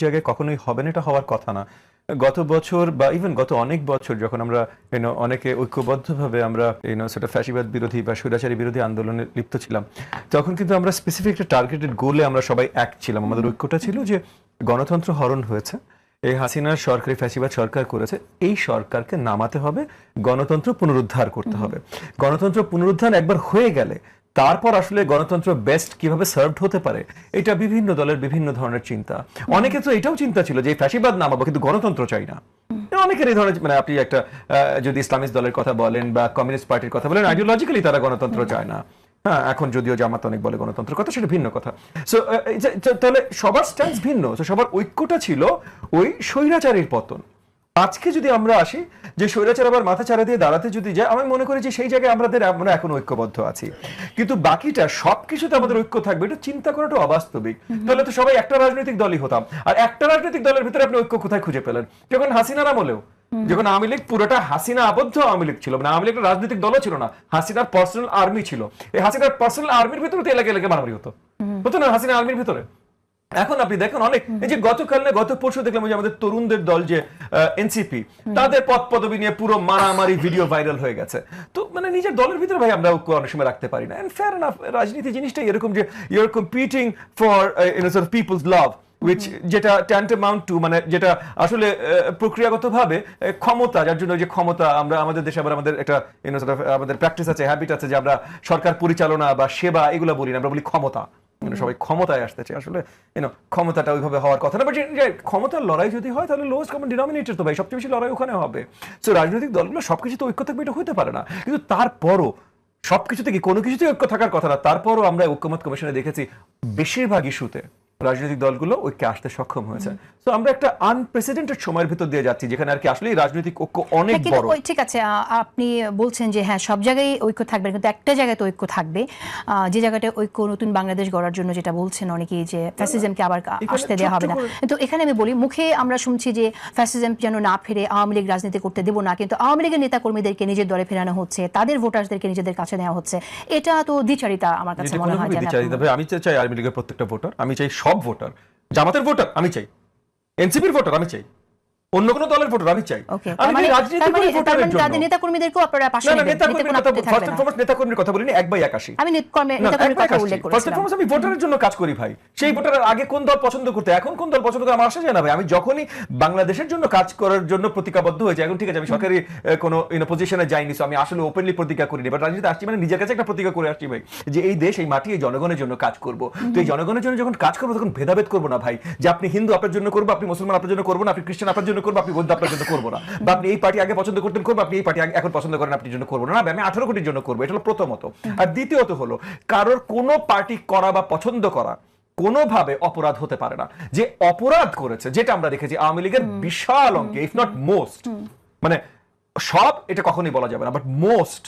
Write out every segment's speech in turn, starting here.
জায়গায় কখনোই হবে না এটা হওয়ার কথা না। গত বছর বা ইভেন গত অনেক বছর যখন আমরা know, অনেকে ঐক্যবদ্ধভাবে আমরা ইউনো সেটা ফ্যাসিবাদ বিরোধী বা স্বৈরাচারী বিরোধী আন্দোলনে লিপ্ত ছিলাম তখন কিন্তু আমরা স্পেসিফিক একটা টার্গেটেড গোলে আমরা সবাই এক ছিলাম। আমাদের ঐক্যটা ছিল যে গণতন্ত্র হরণ হয়েছে এই হাসিনার সরকারি ফ্যাসিবাদ সরকার করেছে এই সরকারকে নামাতে হবে গণতন্ত্র পুনরুদ্ধার করতে হবে। গণতন্ত্র পুনরুদ্ধার একবার হয়ে গেলে তারপর আসলে গণতন্ত্র বেস্ট কীভাবে সার্ভড হতে পারে এটা বিভিন্ন দলের বিভিন্ন ধরনের চিন্তা। অনেকে তো এটাও চিন্তা ছিল যে ফ্যাসিবাদ নামাবো কিন্তু গণতন্ত্র চাই না। অনেকের এই ধরনের মানে আপনি একটা যদি ইসলামিক দলের কথা বলেন বা কমিউনিস্ট পার্টির কথা বলেন আইডিওলজিক্যালি তারা গণতন্ত্র চায় না। হ্যাঁ এখন যদিও জামাত অনেক বলে গণতন্ত্র কথা সেটা ভিন্ন কথা। সো তাহলে সবার স্ট্যান্স ভিন্ন। সবার ঐক্যটা ছিল ওই স্বৈরাচারীর পতন। আজকে যদি আমরা আসি যে স্বৈরাচার আবার মাথা চারা দিয়ে দাঁড়াতে যদি যায় আমি মনে করি যে সেই জায়গায় আমাদের আমরা এখন ঐক্যবদ্ধ আছি। কিন্তু বাকিটা সবকিছুতে আমাদের ঐক্য থাকবে এটা চিন্তা করাটা অবাস্তবিক। তাহলে তো সবাই একটা রাজনৈতিক দলই হতাম। আর একটা রাজনৈতিক দলের ভিতরে আপনি ঐক্য কোথায় খুঁজে পেলেন? যখন হাসিনার আমলেও। যখন আওয়ামী লীগ পুরোটা হাসিনা আবদ্ধ আওয়ামী লীগ ছিল মানে আওয়ামী লীগ রাজনৈতিক দলও ছিল না হাসিনার পার্সোনাল আর্মি ছিল। এই হাসিনার পার্সোনাল আর্মির ভিতরে তো এলাকা এলাকা মারামারি হতো। হতো না হাসিনা আর্মির ভিতরে? এখন আপনি দেখেন অনেক এই যে গতকাল না গত পরশু দেখলাম যে আমাদের তরুণদের দল যে এনসিপি তাদের পদ পদবি নিয়ে পুরো মারামারি ভিডিও ভাইরাল হয়ে গেছে। তো মানে নিজের দলের ভিতরে ভাই আমরা ঐক্য অনেক সময় রাখতে পারি না। এন্ড ফেয়ার এনাফ রাজনীতি জিনিসটা এরকম যে you are competing for people's love which যেটা ট্যান্টামাউন্ট টু মানে যেটা আসলে আহ, প্রক্রিয়াগতভাবে আহ, ক্ষমতা যার জন্য যে ক্ষমতা আমরা আমাদের দেশে আবার আমাদের একটা আমাদের প্র্যাকটিস আছে হ্যাবিট আছে যে আমরা সরকার পরিচালনা বা সেবা এগুলো বলি না আমরা বলি ক্ষমতা। মানে সবাই ক্ষমতায় আসতে চায়। আসলে ইউনো ক্ষমতাটা ওইভাবে হওয়ার কথা না বাট ক্ষমতার লড়াই যদি হয়, তাহলে লোয়েস্ট কমন ডিনোমিনেটর তো ভাই, সবচেয়ে বেশি লড়াই ওখানে হবে। সো রাজনৈতিক দলগুলো সবকিছু তো ঐক্য থাকবে, এটা হতে পারে না। কিন্তু তারপরও সবকিছু থেকে কোনো কিছুতেই ঐক্য থাকার কথা না, তারপরও আমরা ঐক্যমত কমিশনে দেখেছি, বেশিরভাগ ইস্যুতে রাজনৈতিক দলগুলো ঐক্যে আসতে সক্ষম হয়েছে। তো আমরা একটা আনপ্রেসিডেন্টেড সময়ের ভিতর দিয়ে যাচ্ছি যেখানে আর কি আসলে রাজনৈতিক ঐক্য অনেক হ্যাঁ, বড়। ঠিক আছে আপনি বলছেন যে হ্যাঁ সব জায়গায় ঐক্য থাকবে কিন্তু একটা জায়গায় তো ঐক্য থাকবে যে জায়গাটা ঐক্য নতুন বাংলাদেশ গড়ার জন্য যেটা বলছেন অনেকেই যে ফ্যাসিজমকে আবার আসতে দেওয়া হবে না। কিন্তু এখানে আমি বলি মুখে আমরা শুনছি যে ফ্যাসিজম যেন না ফিরে আওয়ামী লীগ রাজনীতি করতে দেবো না কিন্তু আওয়ামী লীগের নেতা কর্মীদেরকে নিজের দলে ফেরানো হচ্ছে তাদের ভোটারদেরকে নিজেদের কাছে নেওয়া হচ্ছে এটা তো দ্বিচারিতা আমার কাছে মনে হয় আমি চাই আওয়ামী লীগের প্রত্যেকটা ভোটার আমি চাই সব ভোটার জামাতের ভোটার আমি চাই এনসিপির ভোটার আমি চাই। অন্য কোনো দলের ভোটার আমি চাই। আমি চাই রাজনীতি করে ভোটারের জন্য তাদের নেতা কর্মীদেরকেও আপনারা পাশে নেবেন নেতা কর্মীর কথা ফার্স্ট এন্ড নেতা কর্মীর কথা বলিনি এক বাই একাশি আমি নেতা কর্মী- নেতা কর্মীর কথা উল্লেখ and করেছিলাম foremost আমি ভোটারের জন্য কাজ করি ভাই। সেই ভোটারের আগে কোন দল পছন্দ করতে এখন কোন দল পছন্দ করে আমার আসা যায় না ভাই। আমি যখনই বাংলাদেশের জন্য কাজ করার জন্য প্রতিজ্ঞাবদ্ধ হয়েছে এখন ঠিক আছে আমি সরকারি কোনো পজিশনে যাইনি so আমি আসলে ওপেনলি প্রতিজ্ঞা করিনি। বাট রাজনীতি আসছি মানে নিজের কাছে একটা প্রতিজ্ঞা করে আসছি ভাই যে এই দেশ এই মাটি এই জনগণের জন্য কাজ করব। তো এই জনগণের জন্য যখন কাজ করব তখন ভেদাভেদ করব না ভাই। যে আপনি হিন্দু আপনার জন্য করব আপনি মুসলমান আপনার জন্য করব না আপনি খ্রিস্টান আপনার জন্য করব আপনি বৌদ্ধ আপনার জন্য করব না। বা আপনি এই পার্টি আগে পছন্দ করতেন করব আপনি এই পার্টি এখন পছন্দ করেন আপনি জন্য করব না। না, আমি আঠারো কোটির জন্য করব এটা হলো প্রথমত। আর দ্বিতীয়ত হলো কারোর কোনো পার্টি করা বা পছন্দ করা কোনোভাবে অপরাধ হতে পারে না। যে অপরাধ করেছে যেটা আমরা দেখেছি আওয়ামী লীগের বিশাল অঙ্কে ইফ নট মোস্ট মানে সব এটা কখনোই বলা যাবে না বাট মোস্ট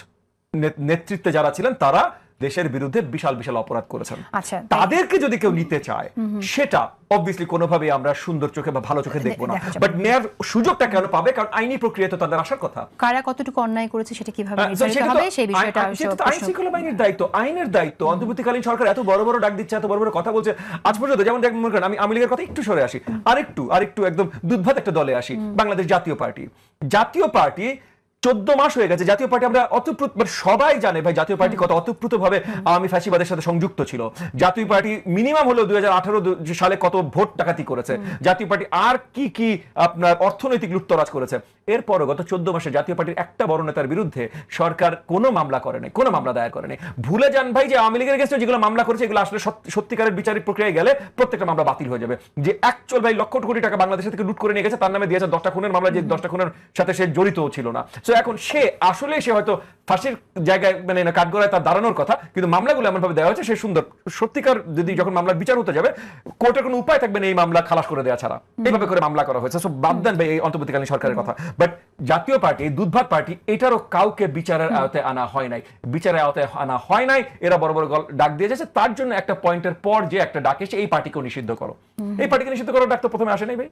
নেতৃত্বে যারা ছিলেন তারা দেশের বিরুদ্ধে বিশাল বিশাল অপরাধ করেছেন। আচ্ছা, তাদেরকে যদি কেউ নিতে চায় সেটা অবভিয়াসলি কোনোভাবে আমরা সুন্দর চোখে বা ভালো চোখে দেখব না। বাট নেয়ার সুযোগটা কেন পাবে? কারণ আইনি প্রক্রিয়া তো তাদের আসার কথা। কারা কতটুকু অন্যায় করেছে সেটা কীভাবে নির্ধারিত হবে সেই বিষয়টা আইন- শৃঙ্খলা বাহিনীর দায়িত্ব। আইনের দায়িত্ব। অন্তর্বর্তীকালীন সরকার এত বড় বড় ডাক দিচ্ছে এত বড় বড় কথা বলছে। আজ পর্যন্ত যেমন দেখেন মনে করেন আমি আওয়ামী লীগের কথা একটু সরে আসি। আরেকটু আরেকটু একদম দুধভাত একটা দলে আসি। বাংলাদেশ জাতীয় পার্টি। জাতীয় পার্টি চোদ্দ মাস হয়ে গেছে জাতীয় পার্টি আমরা অতপ্রুত মানে সবাই জানে ভাই জাতীয় পার্টি কত অতপ্রুত ভাবে আওয়ামী ফ্যাসিবাদের সাথে সংযুক্ত ছিল। জাতীয় পার্টি মিনিমাম হলো দুই সালে কত ভোট ডাকাতি করেছে। জাতীয় পার্টি আর কি কি আপনার অর্থনৈতিক লুটতরাজ করেছে। এরপরও গত চোদ্দ মাসে জাতীয় পার্টির একটা বড় নেতার বিরুদ্ধে সরকার কোনো মামলা করেনি কোনো মামলা দায়ের করেনি ভুলে যান ভাই যে আওয়ামী লীগের গেছে যেগুলো মামলা করেছে এগুলো আসলে সত্যিকারের বিচারিক প্রক্রিয়ায় গেলে প্রত্যেকটা মামলা বাতিল হয়ে যাবে। যে অ্যাকচুয়াল ভাই লক্ষ কোটি টাকা বাংলাদেশ থেকে লুট করে নিয়ে গেছে তার নামে দিয়েছে দশটা খুনের মামলা যে দশটা খুনের সাথে সে জড়িত ছিল না। সো এখন সে আসলে সে হয়তো ফাঁসির জায়গায় মানে কাঠগড়ায় তার দাঁড়ানোর কথা কিন্তু মামলাগুলো এমন ভাবে দেওয়া হয়েছে সে সুন্দর সত্যিকার যদি যখন মামলার বিচার হতে যাবে কোর্টের কোনো উপায় থাকবে না এই মামলা খালাস করে দেওয়া ছাড়া। এইভাবে করে মামলা করা হয়েছে। সো বাদ দেন ভাই এই অন্তর্বর্তীকালীন সরকারের কথা। বাট জাতীয় পার্টি দুধভাত পার্টি এটারও কাউকে বিচারের আওতায় আনা হয় নাই। বিচারের আওতায় আনা হয় নাই এরা বড় বড় গল- ডাক দিয়ে যাচ্ছে। তার জন্য একটা পয়েন্টের পর যে একটা ডাক এসে এই পার্টিকেও নিষিদ্ধ করো। এই পার্টিকে নিষিদ্ধ করার ডাক তো প্রথমে আসে নাই ভাই।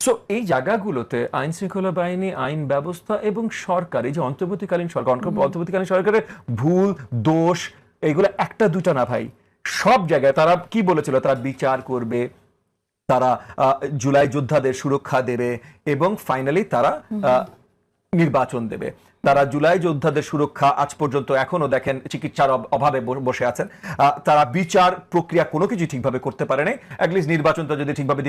সো এই জায়গাগুলোতে আইন শৃঙ্খলা বাহিনী আইন ব্যবস্থা এবং সরকার এই যে অন্তর্বর্তীকালীন সরকার অন্তর্বর্তীকালীন সরকারের ভুল দোষ এইগুলো একটা দুটা না ভাই। সব জায়গায় তারা কি বলেছিল? তারা বিচার করবে তারা জুলাই যোদ্ধাদের সুরক্ষা দেবে এবং ফাইনালি তারা আহ, নির্বাচন দেবে। তারা জুলাই যোদ্ধাদের সুরক্ষা আজ পর্যন্ত এখনও দেখেন চিকিৎসার অভাবে বসে আছেন। তারা বিচার প্রক্রিয়া কোনো কিছু ঠিকভাবে করতে পারে নাই অ্যাটলিস্ট নির্বাচনটা যদি ঠিকভাবে দিতে